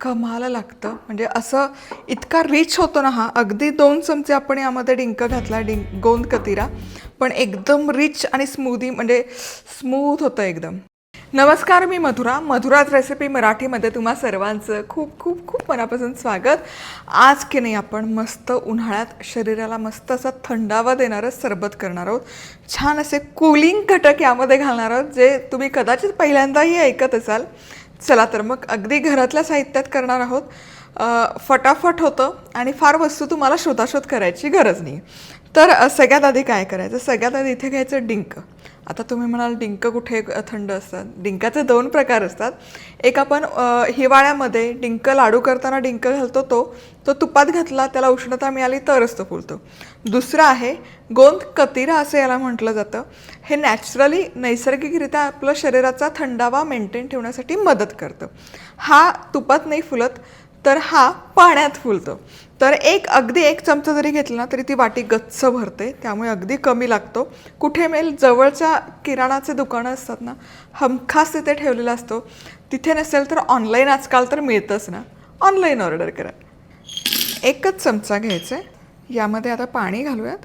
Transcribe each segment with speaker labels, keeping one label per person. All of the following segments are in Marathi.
Speaker 1: कमाला लागतं. म्हणजे असं इतका रिच होतो ना हा. अगदी दोन चमचे आपण यामध्ये डिंक घातला डिंक गोंद कतिरा. पण एकदम रिच आणि स्मूदी म्हणजे स्मूथ होतं एकदम. नमस्कार मी मधुरा. मधुराज रेसिपी मराठीमध्ये तुम्हा सर्वांचं खूप खूप खूप मनापासून स्वागत. आज की नाही आपण मस्त उन्हाळ्यात शरीराला मस्त असा थंडावा देणारं सरबत करणार आहोत. छान असे कूलिंग घटक यामध्ये घालणार आहोत जे तुम्ही कदाचित पहिल्यांदाही ऐकत असाल. चला तर मग अगदी घरातल्या साहित्यात करणार आहोत. फटाफट होतं आणि फार वस्तू तुम्हाला शोधाशोध करायची गरज नाही. तर सगळ्यात आधी काय करायचं? सगळ्यात आधी इथे घ्यायचं डिंक. आता तुम्ही म्हणाल डिंक कुठे थंड असतात? डिंकाचे दोन प्रकार असतात. एक आपण हिवाळ्यामध्ये डिंक लाडू करताना डिंक घालतो तो तो तुपात घातला त्याला उष्णता मिळाली तरच तो फुलतो. दुसरा आहे गोंद कतिरा असं याला म्हटलं जातं. हे नॅचरली नैसर्गिकरित्या आपलं शरीराचा थंडावा मेंटेन ठेवण्यासाठी मदत करतं. हा तुपात नाही फुलत तर हा पाण्यात फुलतो. तर एक अगदी एक चमचा जरी घेतला ना तरी ती वाटी गच्च भरते. त्यामुळे अगदी कमी लागतो. कुठे मिळेल जवळच्या किराणाचे दुकानं असतात ना हमखास तिथे ठेवलेला असतो. तिथे नसेल तर ऑनलाईन आजकाल तर मिळतंच ना. ऑनलाईन ऑर्डर करा. एकच चमचा घ्यायचा. आहे यामध्ये आता पाणी घालूयात.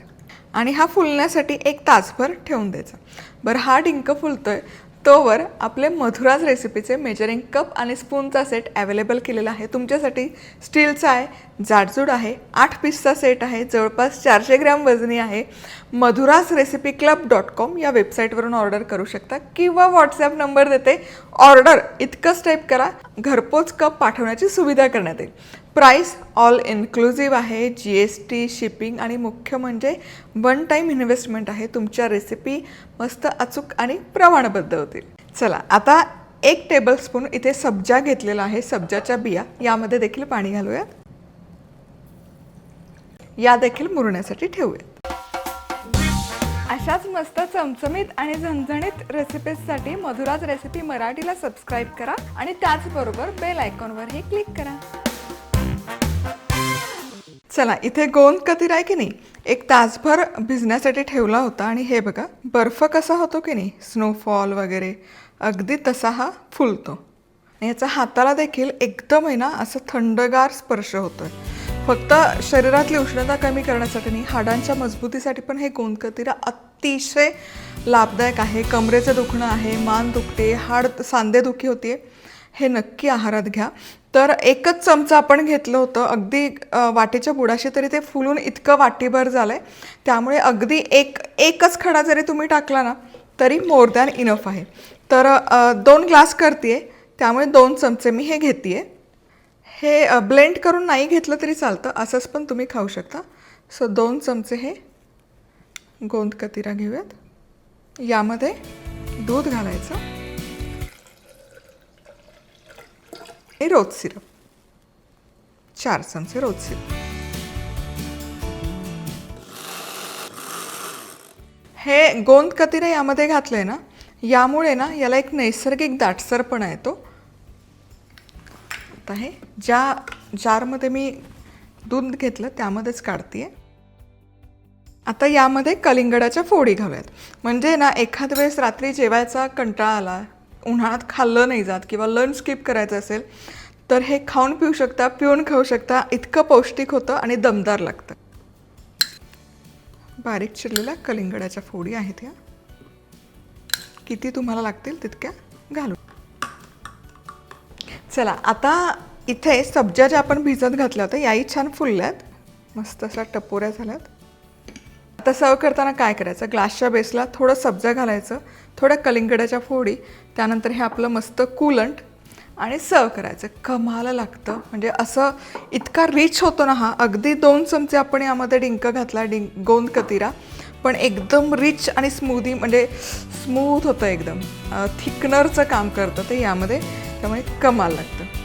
Speaker 1: आणि हा फुलण्यासाठी एक तासभर ठेवून द्यायचा. बरं हा डिंक आहे तोवर आपले मधुराज रेसिपीचे मेजरिंग कप आणि स्पूनचा सेट अवेलेबल केलेला आहे. तुमच्यासाठी स्टीलचा आहे जाडजूड आहे आठ पीसचा सेट आहे जवळपास चारशे ग्रॅम वजनी आहे. Madhura's recipe club dot com या वेबसाईटवरून ऑर्डर करू शकता किंवा व्हॉट्सॲप नंबर देते. ऑर्डर इतकंच टाईप करा. घरपोच कप पाठवण्याची सुविधा करण्यात येईल. प्राईस ऑल इन्क्लुझिव्ह आहे. जी एस टी शिपिंग आणि मुख्य म्हणजे वन टाईम इन्व्हेस्टमेंट आहे. तुमच्या रेसिपी मस्त अचूक आणि प्रमाणबद्ध होतील. चला आता एक टेबलस्पून इथे सब्जा घेतलेला आहे. सब्जाच्या बिया. यामध्ये देखील पाणी घालूयात. या देखील मुरण्यासाठी ठेवूयात. अशाच मस्त चमचमीत आणि झणझणीत रेसिपीजसाठी मधुराज रेसिपी मराठीला सबस्क्राईब करा आणि त्याचबरोबर बेल आयकॉनवरही क्लिक करा. चला इथे गोंद कतीर आहे की नाही? एक तासभर भिजण्यासाठी ठेवला होता आणि हे बघा बर्फ कसा होतो की नाही? स्नोफॉल वगैरे अगदी तसा हा फुलतो. आणि याचा हाताला देखील एकदम आहे ना असं थंडगार स्पर्श होतोय. फक्त शरीरातली उष्णता कमी करण्यासाठी नाही हाडांच्या मजबूतीसाठी पण हे गोंदकतिरा अतिशय लाभदायक आहे. कमरेचं दुखणं आहे मान दुखते हाड सांधेदुखी होते हे नक्की आहारात घ्या. तर एकच चमचा आपण घेतलं होतं. अगदी वाटीच्या बुडाशी तरी ते फुलून इतकं वाटीभर झालं आहे त्यामुळे अगदी एक एकच खडा जरी तुम्ही टाकला ना तरी मोर दॅन इनफ आहे. तर दोन ग्लास करते त्यामुळे दोन चमचे मी हे घेते हे ब्लेंड करून नाही घेतलं तरी चालतं. असंच पण तुम्ही खाऊ शकता. सो दोन चमचे हे गोंद कतिरा घेऊयात. यामध्ये दूध घालायचं. आणि रोज सिरप. चार चमचे रोज सिरप. हे गोंद कतिरा यामध्ये घातलं आहे ना यामुळे ना याला एक नैसर्गिक दाटसरपणा येतो. आता हे ज्या जारमध्ये मी दूध घेतलं त्यामध्येच काढते आहे आता यामध्ये कलिंगडाच्या फोडी घाव्यात म्हणजे ना एखाद वेळेस रात्री जेवायचा कंटाळा आला उन्हाळ्यात खाल्लं नाही जात किंवा लंच स्किप करायचं असेल तर हे खाऊन पिऊ शकता पिऊन खाऊ शकता इतकं पौष्टिक होतं आणि दमदार लागतं. बारीक चिरलेल्या कलिंगडाच्या फोडी आहेत या. किती तुम्हाला लागतील तितक्या घालू चला आता इथे सब्जा ज्या आपण भिजत घातल्या होत्या याही छान फुलल्यात. मस्त अशा टपोऱ्या झाल्यात. आता सर्व करताना काय करायचं? ग्लासच्या बेसला थोडं सब्जा घालायचं थोड्या कलिंगडाच्या फोडी त्यानंतर हे आपलं मस्त कूलंट आणि सर्व करायचं. कमाला लागतं. म्हणजे असं इतका रिच होतो ना हा. अगदी दोन चमचे आपण यामध्ये डिंक घातला डिंक गोंद कतिरा पण एकदम रिच आणि स्मूदी म्हणजे स्मूथ होतं एकदम. थिकनरचं काम करतं ते यामध्ये. त्यामुळे कमाल लागतं.